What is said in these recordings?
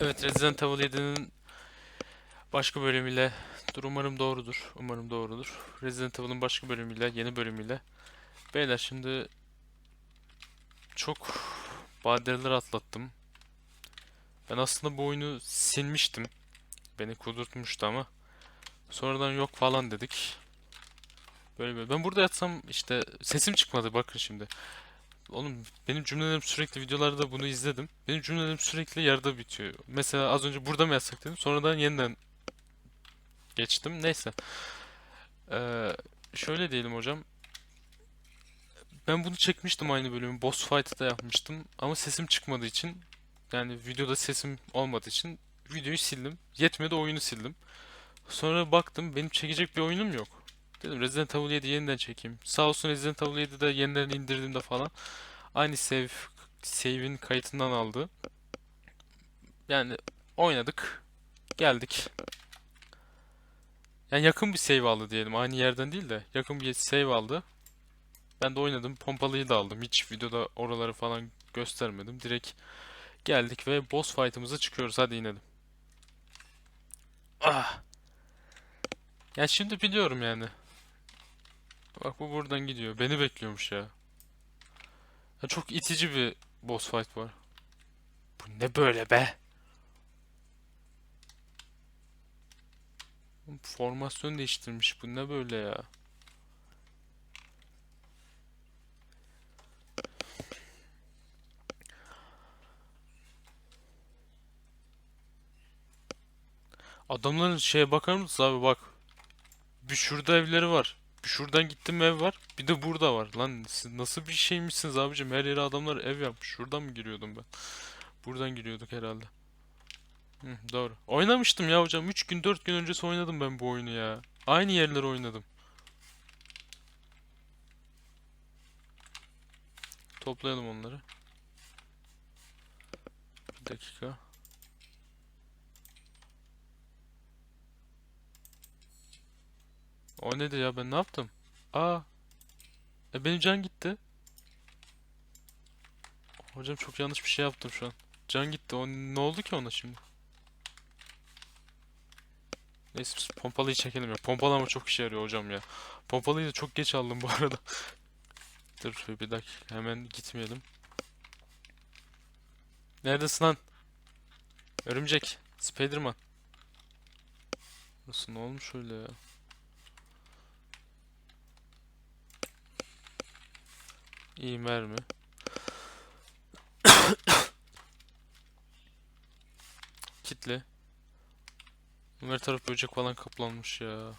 Evet Resident Evil 7'nin başka bölümüyle dur umarım doğrudur. Umarım doğrudur. Resident Evil'ın başka bölümüyle, yeni bölümüyle. Beyler şimdi çok badireler atlattım. Ben aslında bu oyunu silmiştim. Beni kudurtmuştu ama sonradan yok falan dedik. Böyle böyle. Ben burada yatsam işte sesim çıkmadı bakın şimdi. Oğlum benim cümlelerim sürekli videolarda bunu izledim. Benim cümlelerim sürekli yarıda bitiyor. Mesela az önce burada mı yatsak dedim. Sonradan yeniden geçtim. Neyse. Ee, şöyle diyelim hocam. Ben bunu çekmiştim aynı bölümü. Boss fight'ı da yapmıştım. Ama sesim çıkmadığı için yani videoda sesim olmadığı için videoyu sildim. Yetmedi oyunu sildim. Sonra baktım benim çekecek bir oyunum yok. Dedim Resident Evil 7 yeniden çekeyim. Sağ olsun Resident Evil 7'de yeniden indirdiğimde falan aynı save save'in kayıtından aldı. Yani oynadık. Geldik. Yani yakın bir save aldı diyelim. Aynı yerden değil de yakın bir save aldı. Ben de oynadım. Pompalıyı da aldım. Hiç videoda oraları falan göstermedim. Direkt geldik ve boss fight'ımıza çıkıyoruz. Hadi inelim. Ah. Ya şimdi biliyorum yani. Bak bu buradan gidiyor. Beni bekliyormuş ya. Ya çok itici bir boss fight var. Bu ne böyle be? Formasyon değiştirmiş. Bu ne böyle ya? Adamların şeye bakar mısın abi bak. Bir şurada evleri var. Şuradan gittim ev var. Bir de burada var. Lan siz nasıl bir şeymişsiniz abicim? Her yere adamlar ev yapmış. Şuradan mı giriyordum ben? Buradan giriyorduk herhalde. Hı, doğru. Oynamıştım ya hocam. 3 gün 4 gün öncesi oynadım ben bu oyunu ya. Aynı yerleri oynadım. Toplayalım onları. Bir dakika. O nedir ya ben ne yaptım? Aa. E benim can gitti. Hocam çok yanlış bir şey yaptım şu an. Can gitti. O ne oldu ki ona şimdi? Neyse biz pompalıyı çekelim ya. Pompalama çok işe yarıyor hocam ya. Pompalıyı da çok geç aldım bu arada. Dur bir dakika hemen gitmeyelim. Neredesin lan? Örümcek. Spiderman. Nasıl ne olmuş öyle ya? İyi mermi. Kitle. Her taraf böcek falan kaplanmış ya.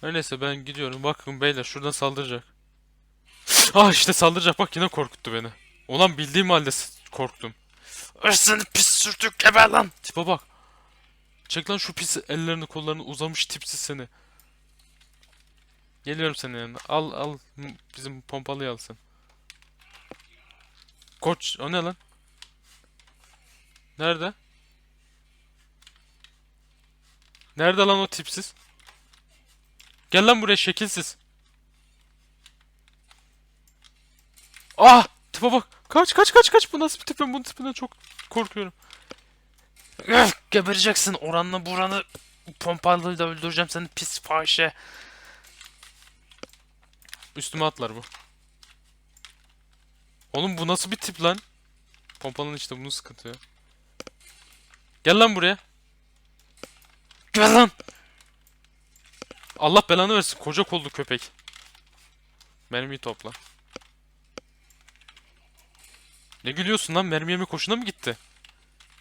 Her neyse ben gidiyorum. Bakın beyler şuradan saldıracak. Ah işte saldıracak bak yine korkuttu beni. Ulan bildiğim halde korktum. Örsene pis sürtük geber lan. Tipe bak. Çek lan şu pis ellerini kollarını uzamış tipsiz seni. Geliyorum senin yanına. Al al bizim pompalıyı alsın. Koç o ne lan? Nerede? Nerede lan o tipsiz? Gel lan buraya şekilsiz. Ah! Tipe bak. Kaç kaç kaç kaç. Bu nasıl bir tip? Ben bunun tipinden çok korkuyorum. Öf, gebereceksin. Oranla buranı pompalıyla öldüreceğim seni pis fahişe. Üstüme atlar bu. Oğlum bu nasıl bir tip lan? Pompalının işte bunun sıkıntı ya. Gel lan buraya. Gel lan. Allah belanı versin. Koca kollu köpek. Mermiyi topla. Ne gülüyorsun lan? Mermi yemek hoşuna mı gitti?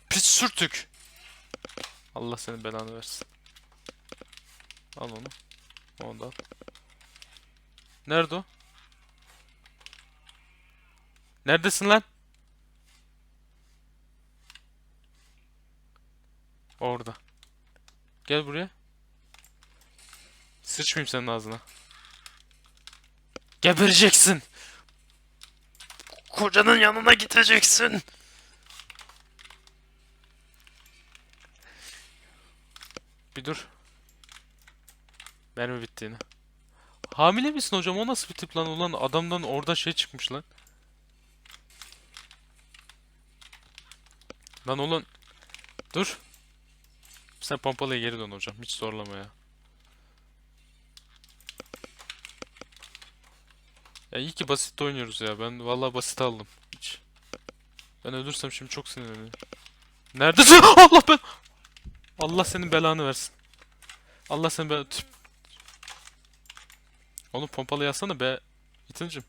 Pis sürtük. Allah senin belanı versin. Al onu. Onu da al. Nerede o? Neredesin lan? Orada. Gel buraya. Sıçmayayım senin ağzına. Gebereceksin. Kocanın yanına gideceksin. Bir dur. Mermi bitti yine. Hamile misin hocam? O nasıl bir tip lan? Ulan adamdan orada şey çıkmış lan. Lan ulan Dur. Sen pompalıya geri dön hocam. Hiç zorlama ya. Ya iyi ki basit oynuyoruz ya. Ben vallahi basit aldım. Hiç. Ben ölürsem şimdi çok sinirlenirim. Neredesin? Allah ben. Allah senin belanı versin. Allah senin belanı... Oğlum pompalı yazsana be. İtincim.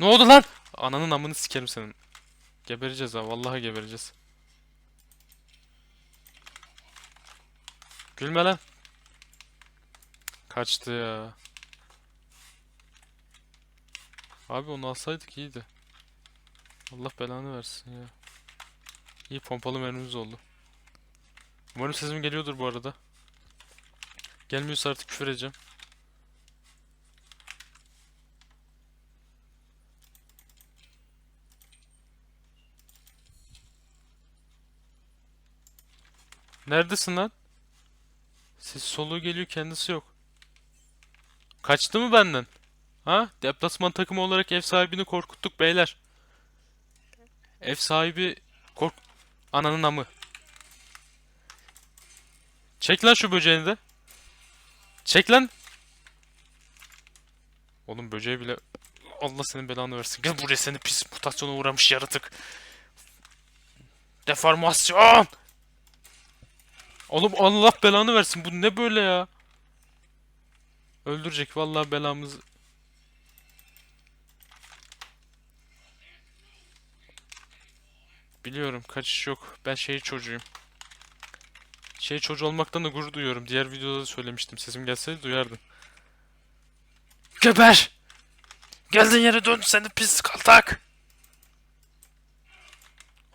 Ne oldu lan? Ananın amını sikerim senin. Gebereceğiz ha. Vallahi gebereceğiz. Gülme lan. Kaçtı ya. Abi onu alsaydık iyiydi. Allah belanı versin ya. İyi pompalı mermimiz oldu. Umarım sesim geliyordur bu arada. Gelmiyorsa artık küfür edeceğim. Neredesin lan? Ses soluğu geliyor kendisi yok. Kaçtı mı benden? Ha? Deplasman takımı olarak ev sahibini korkuttuk beyler. Ev sahibi kork... Ananın amı. Çek lan şu böceğini de. Çek lan. Oğlum böceği bile... Allah senin belanı versin. Gel buraya seni pis mutasyona uğramış yaratık. Deformasyon. Oğlum Allah belanı versin. Bu ne böyle ya? Öldürecek vallahi belamız. Biliyorum kaçış yok. Ben şey çocuğuyum. Şey çocuğu olmaktan da gurur duyuyorum. Diğer videoda da söylemiştim. Sesim gelseydi duyardın. Geber! Geldin yere dön seni pis kaltak.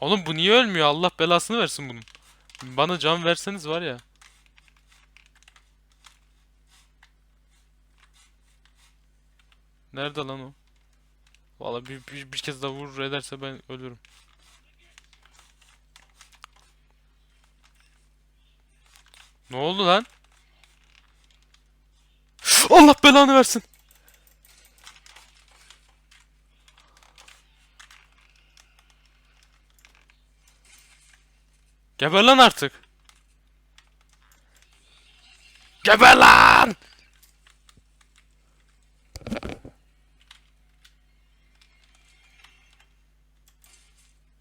Oğlum bu niye ölmüyor? Allah belasını versin bunun. Bana can verseniz var ya. Nerede lan o? Vallahi bir, bir, bir kez daha vurur ederse ben ölürüm. Ne oldu lan? Allah belanı versin. Geber lan artık. Geber lan!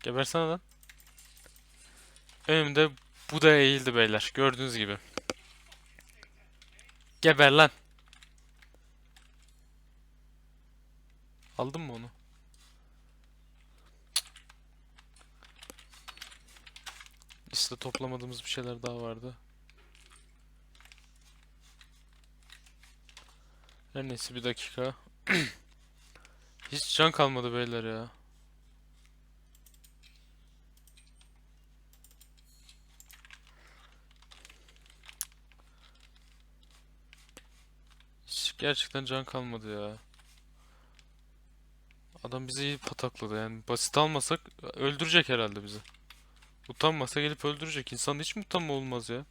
Gebersene lan. Önümde bu da eğildi beyler. Gördüğünüz gibi. Geber lan. Aldın mı onu? Liste toplamadığımız bir şeyler daha vardı. Her neyse bir dakika. Hiç can kalmadı beyler ya. Hiç gerçekten can kalmadı ya. Adam bizi iyi patakladı yani basit almasak öldürecek herhalde bizi. Utanmasa gelip öldürecek. İnsanda hiç mi utanma olmaz ya?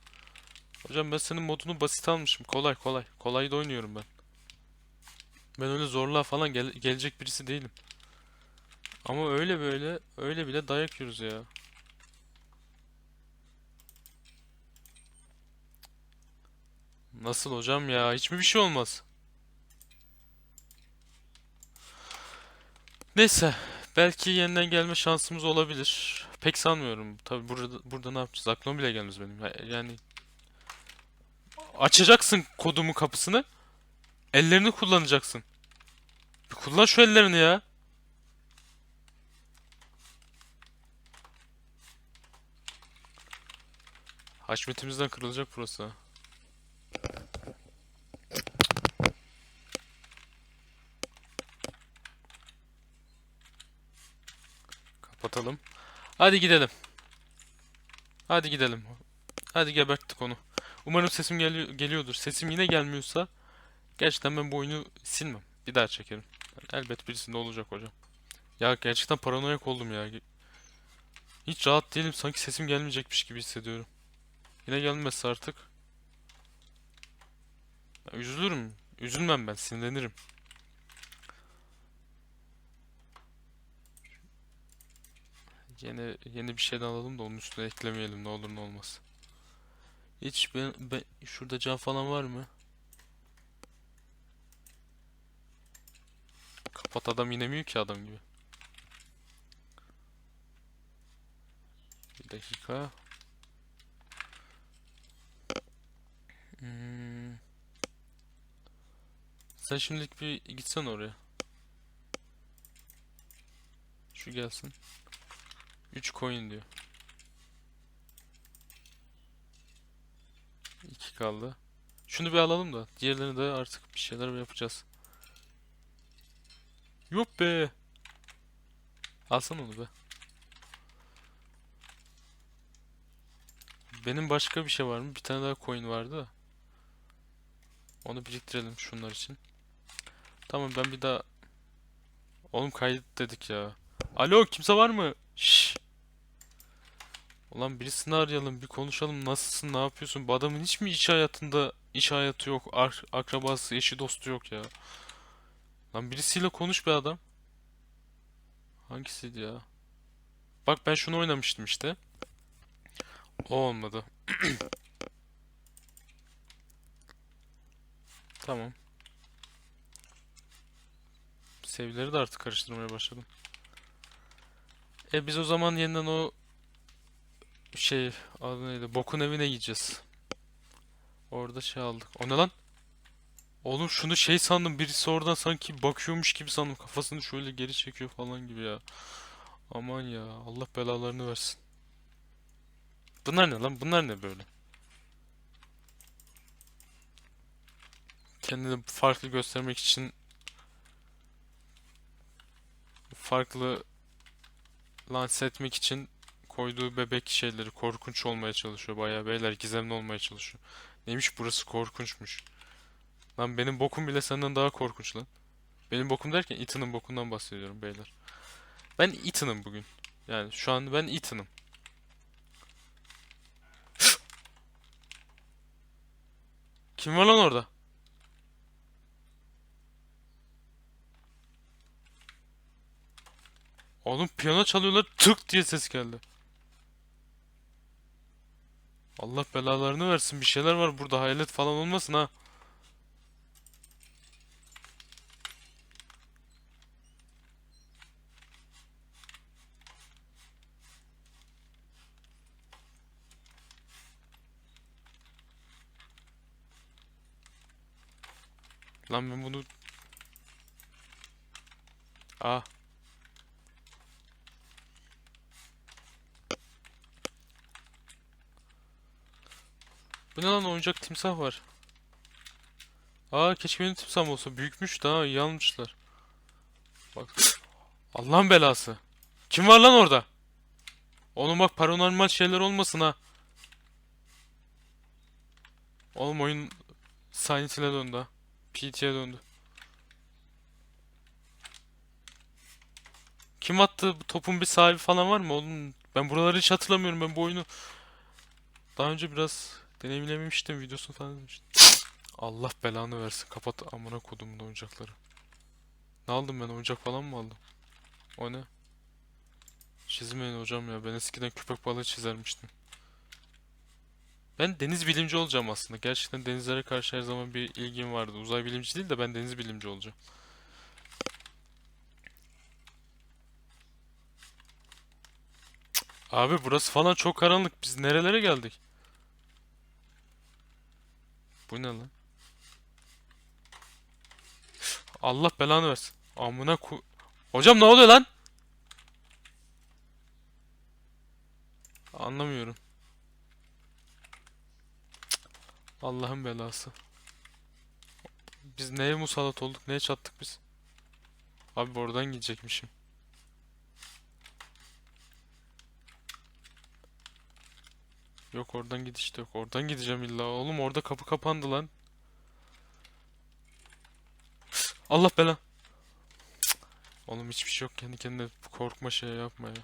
Hocam ben senin modunu basit almışım. Kolay kolay. Kolay da oynuyorum ben. Ben öyle zorluğa falan gel- gelecek birisi değilim. Ama öyle böyle öyle bile dayak yiyoruz ya. Nasıl hocam ya? Hiç mi bir şey olmaz? Neyse. Belki yeniden gelme şansımız olabilir. Pek sanmıyorum. Tabi burada burada ne yapacağız? Aklıma bile gelmez benim. Ya- Yani açacaksın kodumun kapısını. Ellerini kullanacaksın. Bir kullan şu ellerini ya. Haşmetimizden kırılacak burası. Kapatalım. Hadi gidelim. Hadi gidelim. Hadi geberttik onu. Umarım sesim geliyor, geliyordur. Sesim yine gelmiyorsa gerçekten ben bu oyunu silmem. Bir daha çekerim. Yani elbet birisinde olacak hocam. Ya gerçekten paranoyak oldum ya. Hiç rahat değilim. Sanki sesim gelmeyecekmiş gibi hissediyorum. Yine gelmezse artık. Ya üzülürüm. Üzülmem ben. Sinirlenirim. Yeni yeni bir şeyden alalım da onun üstüne eklemeyelim ne olur ne olmaz. Hiç ben, ben şurada cam falan var mı? Kapat adam inemiyor ki adam gibi. Bir dakika. Hmm. Sen şimdilik bir gitsen oraya. Şu gelsin. 3 coin diyor. 2 kaldı. Şunu bir alalım da diğerlerini de artık bir şeyler yapacağız. Yok be. Alsana onu be. Benim başka bir şey var mı? Bir tane daha coin vardı da. Onu biriktirelim şunlar için. Tamam ben bir daha... Oğlum kaydet dedik ya. Alo kimse var mı? Şşş. Ulan birisini arayalım bir konuşalım nasılsın ne yapıyorsun? Bu adamın hiç mi iş hayatında iş hayatı yok, ar- akrabası, eşi dostu yok ya. Lan birisiyle konuş be adam. Hangisiydi ya? Bak ben şunu oynamıştım işte. O olmadı. Tamam. Seviyeleri de artık karıştırmaya başladım. E biz o zaman yeniden o şey adı neydi? Bokun evine gideceğiz. Orada şey aldık. O ne lan? Oğlum şunu şey sandım birisi oradan sanki bakıyormuş gibi sandım kafasını şöyle geri çekiyor falan gibi ya. Aman ya Allah belalarını versin. Bunlar ne lan? Bunlar ne böyle? Kendini farklı göstermek için farklı lanse etmek için koyduğu bebek şeyleri korkunç olmaya çalışıyor bayağı beyler gizemli olmaya çalışıyor. Neymiş burası korkunçmuş. Lan benim bokum bile senden daha korkunç lan. Benim bokum derken Ethan'ın bokundan bahsediyorum beyler. Ben Ethan'ım bugün. Yani şu an ben Ethan'ım. Kim var lan orada? Oğlum piyano çalıyorlar tık diye ses geldi. Allah belalarını versin bir şeyler var burada hayalet falan olmasın ha. Lan ben bunu... Aa. Bu ne lan oyuncak timsah var. Aa keşke benim timsahım olsa. Büyükmüş daha iyi almışlar. Bak. Allah'ın belası. Kim var lan orada? Oğlum bak paranormal şeyler olmasın ha. Oğlum oyun Hill'e döndü ha. PT'ye döndü. Kim attı? Bu Topun bir sahibi falan var mı oğlum? Ben buraları hiç hatırlamıyorum. Ben bu oyunu daha önce biraz deneyimlememiştim. Videosunu falan. Allah belanı versin. Kapat amına kodumun oyuncakları. Ne aldım ben? Oyuncak falan mı aldım? O ne? Çizmeyin hocam ya. Ben eskiden köpek balığı çizermiştim. Ben deniz bilimci olacağım aslında. Gerçekten denizlere karşı her zaman bir ilgim vardı. Uzay bilimci değil de ben deniz bilimci olacağım. Abi burası falan çok karanlık. Biz nerelere geldik? Bu ne lan? Allah belanı versin. Amına ku... Hocam ne oluyor lan? Anlamıyorum. Allah'ın belası. Biz neye musallat olduk? Neye çattık biz? Abi oradan gidecekmişim. Yok oradan gidiş yok. Oradan gideceğim illa. Oğlum orada kapı kapandı lan. Allah bela. Oğlum hiçbir şey yok. Kendi kendine korkma şey yapma ya.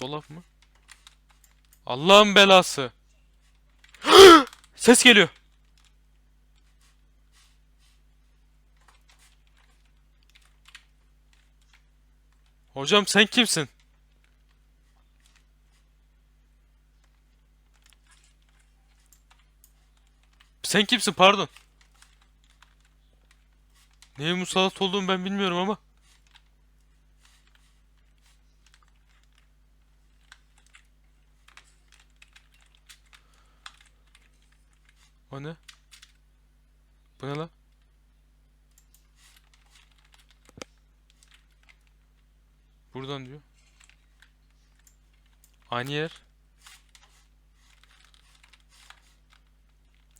Dolap mı? Allah'ın belası. Ses geliyor. Hocam sen kimsin? Sen kimsin pardon. Neye musallat olduğumu ben bilmiyorum ama. O ne? Bu ne lan? Buradan diyor. Aynı yer.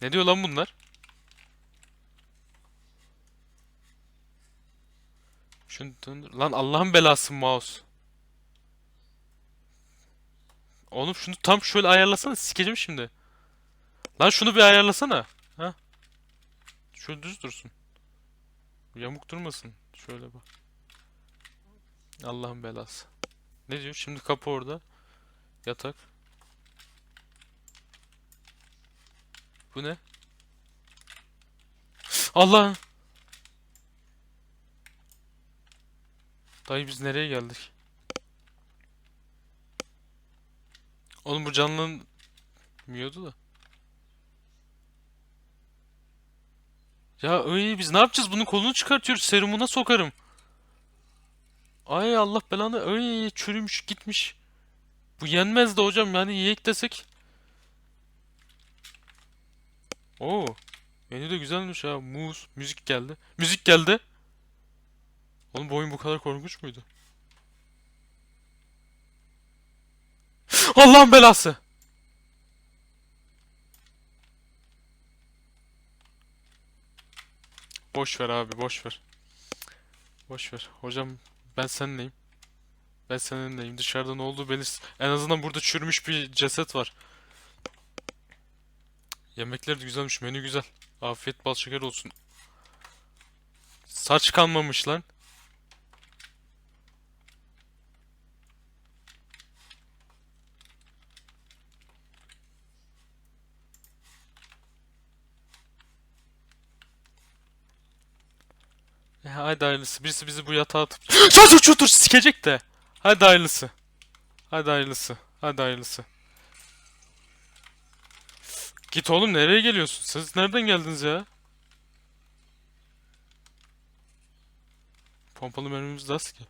Ne diyor lan bunlar? Şunu döndür. Lan Allah'ın belası mouse. Oğlum şunu tam şöyle ayarlasana sikeceğim şimdi. Lan şunu bir ayarlasana. Ha? Şöyle düz dursun. Yamuk durmasın. Şöyle bak. Allah'ın belası. Ne diyor? Şimdi kapı orada. Yatak. Bu ne? Allah! Dayı biz nereye geldik? Oğlum bu canlanmıyordu da. Ya öyle biz ne yapacağız? Bunun kolunu çıkartıyoruz. Serumuna sokarım. Ay Allah belanı. Ay çürümüş gitmiş. Bu yenmez de hocam yani yiyek desek. Oo. Menü de güzelmiş ha. Muz. Müzik geldi. Müzik geldi. Oğlum bu oyun bu kadar korkunç muydu? Allah'ın belası. Boş ver abi boş ver. Boş ver. Hocam ben seninleyim. Ben seninleyim. Dışarıda ne olduğu belirsiz. En azından burada çürümüş bir ceset var. Yemekler de güzelmiş. Menü güzel. Afiyet bal şeker olsun. Saç kalmamış lan. E, hadi hayırlısı. Birisi bizi bu yatağa atıp... Çutur sikecek de. Hadi hayırlısı. Hadi hayırlısı. Hadi hayırlısı. Git oğlum nereye geliyorsun? Siz nereden geldiniz ya? Pompalı mermimiz de az ki.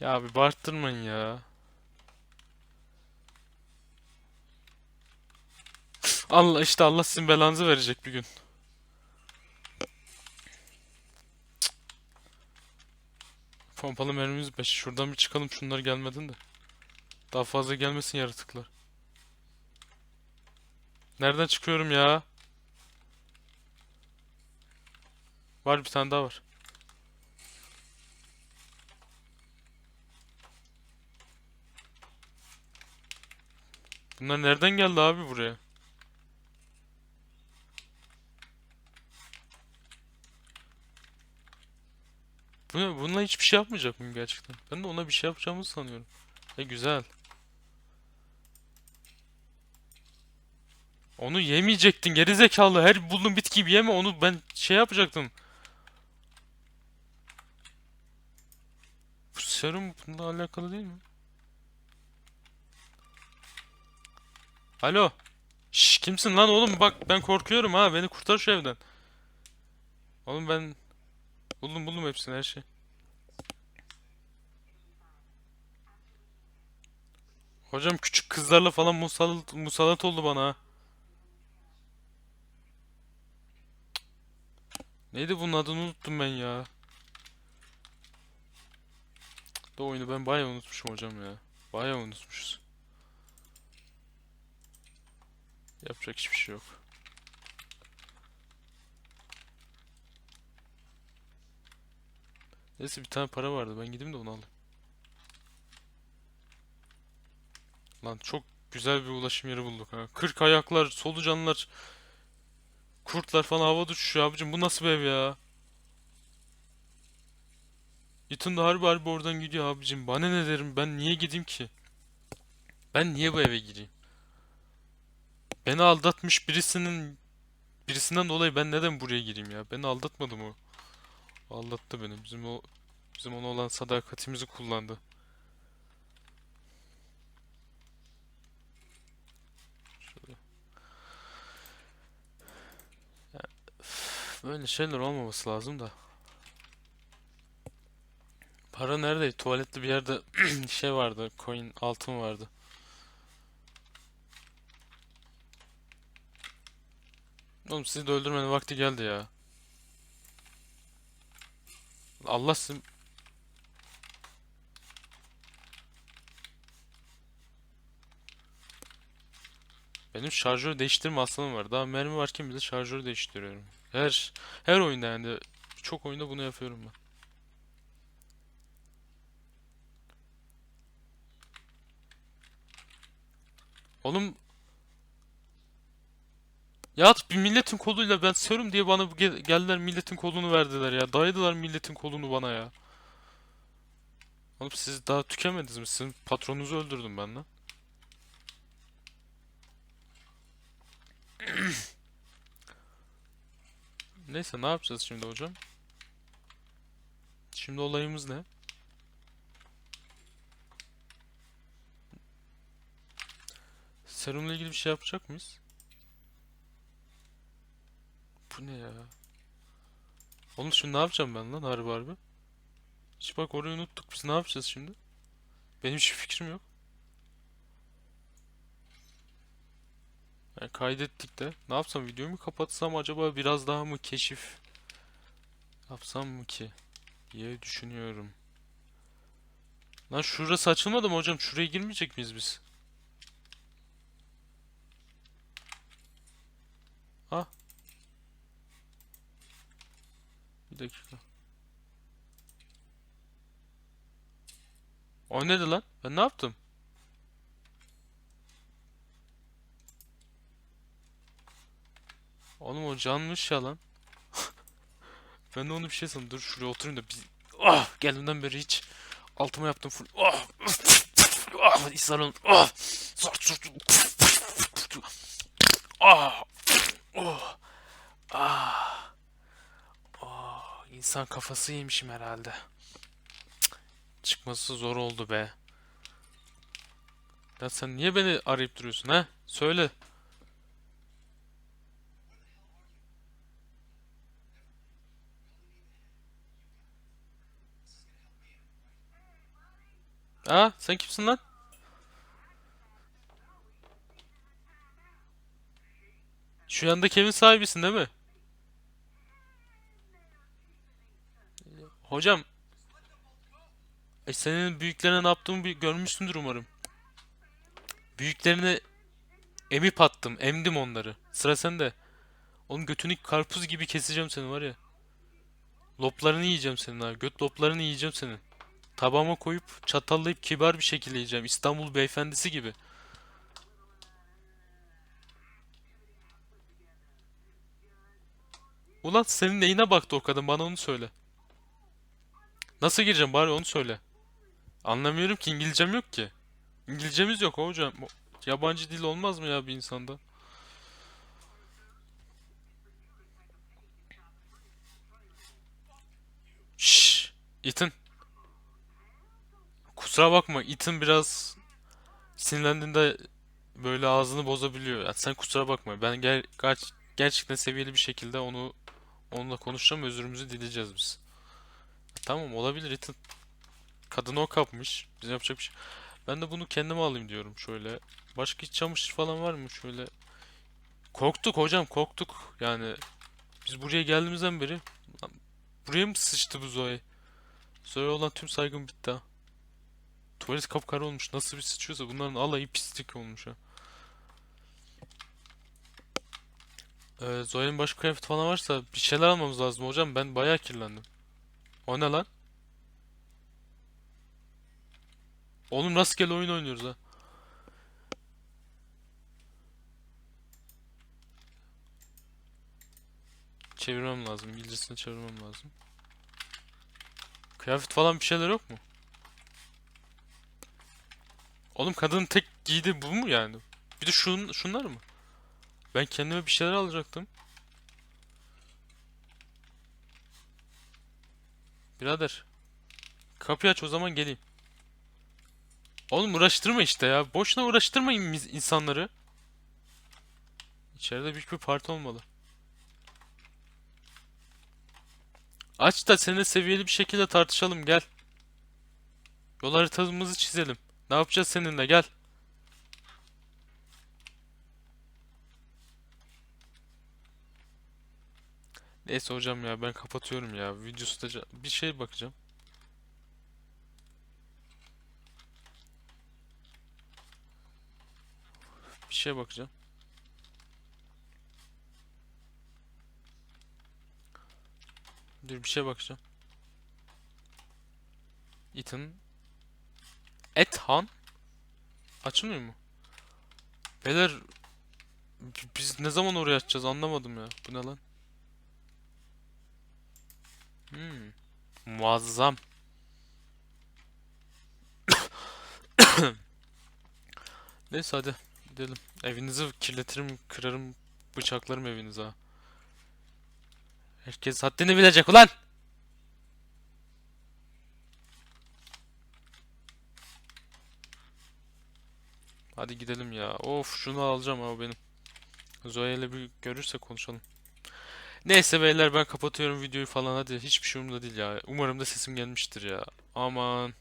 Ya abi bağırttırmayın ya. Allah işte Allah sizin belanızı verecek bir gün. Pompalı mermimiz 5. Şuradan bir çıkalım şunlar gelmedin de. Daha fazla gelmesin yaratıklar. Nereden çıkıyorum ya? Var bir tane daha var. Bunlar nereden geldi abi buraya? Bununla hiçbir şey yapmayacak mıyım gerçekten? Ben de ona bir şey yapacağımızı sanıyorum. E güzel. Onu yemeyecektin gerizekalı. Her bulduğun bitkiyi yeme. Onu ben şey yapacaktım. Bu serum bununla alakalı değil mi? Alo. Şş, kimsin lan oğlum? Bak ben korkuyorum ha. Beni kurtar şu evden. Oğlum ben buldum buldum hepsini her şey. Hocam küçük kızlarla falan musallat, musallat oldu bana ha. Neydi bunun adını unuttum ben ya. Da oyunu ben bayağı unutmuşum hocam ya. Bayağı unutmuşuz. Yapacak hiçbir şey yok. Neyse bir tane para vardı. Ben gideyim de onu alayım. Lan çok güzel bir ulaşım yeri bulduk ha. Kırk ayaklar, solucanlar, kurtlar falan havada uçuşuyor abicim. Bu nasıl bir ev ya? Ethan da harbi harbi oradan gidiyor abicim. Bana ne derim? Ben niye gideyim ki? Ben niye bu eve gireyim? Beni aldatmış birisinin birisinden dolayı ben neden buraya gireyim ya? Beni aldatmadı mı? Aldattı beni. Bizim o bizim ona olan sadakatimizi kullandı. Böyle şeyler olmaması lazım da. Para neredeydi? Tuvaletli bir yerde şey vardı. Coin altın vardı. Oğlum sizi de öldürmenin vakti geldi ya. Allah sizin... Benim şarjör değiştirme hastalığım var. Daha mermi varken bile şarjör değiştiriyorum. Her her oyunda yani çok oyunda bunu yapıyorum ben. Oğlum ya bir milletin koluyla ben serum diye bana geldiler milletin kolunu verdiler ya. Dayadılar milletin kolunu bana ya. Oğlum siz daha tükenmediniz mi? Sizin patronunuzu öldürdüm ben lan. Neyse ne yapacağız şimdi hocam? Şimdi olayımız ne? Serumla ilgili bir şey yapacak mıyız? Bu ne ya? Oğlum şimdi ne yapacağım ben lan harbi harbi? Hiç bak orayı unuttuk biz ne yapacağız şimdi? Benim hiçbir fikrim yok. Yani kaydettik de. Ne yapsam videoyu mu kapatsam acaba biraz daha mı keşif yapsam mı ki diye düşünüyorum. Lan şurası açılmadı mı hocam? Şuraya girmeyecek miyiz biz? Ah. Bir dakika. O neydi lan? Ben ne yaptım? Oğlum o canmış ya lan. Ben de onu bir şey sandım. Dur şuraya oturayım da bir... Ah! Geldiğimden beri hiç altıma yaptım full. Ah! Ah! İshal olmuş. Ah! Sart surt. Ah! Oh! Ah! Oh! İnsan kafası yemişim herhalde. Çıkması zor oldu be. Ya sen niye beni arayıp duruyorsun ha? Söyle. Aa sen kimsin lan? Şu yandaki evin sahibisin değil mi? Hocam, e senin büyüklerine ne yaptığımı görmüşsündür umarım. Büyüklerine emip attım, emdim onları. Sıra sende. Oğlum götünü karpuz gibi keseceğim seni var ya. Loplarını yiyeceğim senin ha. Göt loplarını yiyeceğim senin. Tabağıma koyup çatallayıp kibar bir şekilde yiyeceğim. İstanbul beyefendisi gibi. Ulan senin neyine baktı o kadın bana onu söyle. Nasıl gireceğim bari onu söyle. Anlamıyorum ki İngilizcem yok ki. İngilizcemiz yok hocam. Yabancı dil olmaz mı ya bir insanda? Şşş. Ethan. Kusura bakma Ethan biraz sinirlendiğinde böyle ağzını bozabiliyor. Yani sen kusura bakma. Ben ger ger- gerçekten seviyeli bir şekilde onu onunla konuşacağım. Özürümüzü dileyeceğiz biz. Tamam olabilir Ethan. Kadını o kapmış. Biz yapacak bir şey. Ben de bunu kendime alayım diyorum şöyle. Başka hiç çamaşır falan var mı şöyle? Korktuk hocam korktuk. Yani biz buraya geldiğimizden beri buraya mı sıçtı bu Zoe? Zoe'ye olan tüm saygım bitti ha. Tuvalet kapkara olmuş. Nasıl bir sıçıyorsa bunların alayı pislik olmuş ha. Ee, Zoe'nin başka kıyafet falan varsa bir şeyler almamız lazım hocam. Ben bayağı kirlendim. O ne lan? Oğlum rastgele oyun oynuyoruz ha. Çevirmem lazım. İngilizcesini çevirmem lazım. Kıyafet falan bir şeyler yok mu? Oğlum kadının tek giydiği bu mu yani? Bir de şun, şunlar mı? Ben kendime bir şeyler alacaktım. Birader. Kapıyı aç o zaman geleyim. Oğlum uğraştırma işte ya. Boşuna uğraştırmayın insanları. İçeride büyük bir parti olmalı. Aç da seninle seviyeli bir şekilde tartışalım gel. Yol haritamızı çizelim. Ne yapacağız seninle gel. Neyse hocam ya ben kapatıyorum ya. Videosu da bir şey bakacağım. Bir şeye bakacağım. Dur bir şeye bakacağım. Ethan Ethan açılmıyor mu? Beyler biz ne zaman oraya açacağız anlamadım ya. Bu ne lan? Hmm. Muazzam. Neyse hadi gidelim. Evinizi kirletirim, kırarım, bıçaklarım evinize ha. Herkes haddini bilecek ulan. Hadi gidelim ya. Of şunu alacağım o benim. Zoe ile bir görürse konuşalım. Neyse beyler ben kapatıyorum videoyu falan hadi. Hiçbir şey umurumda değil ya. Umarım da sesim gelmiştir ya. Aman.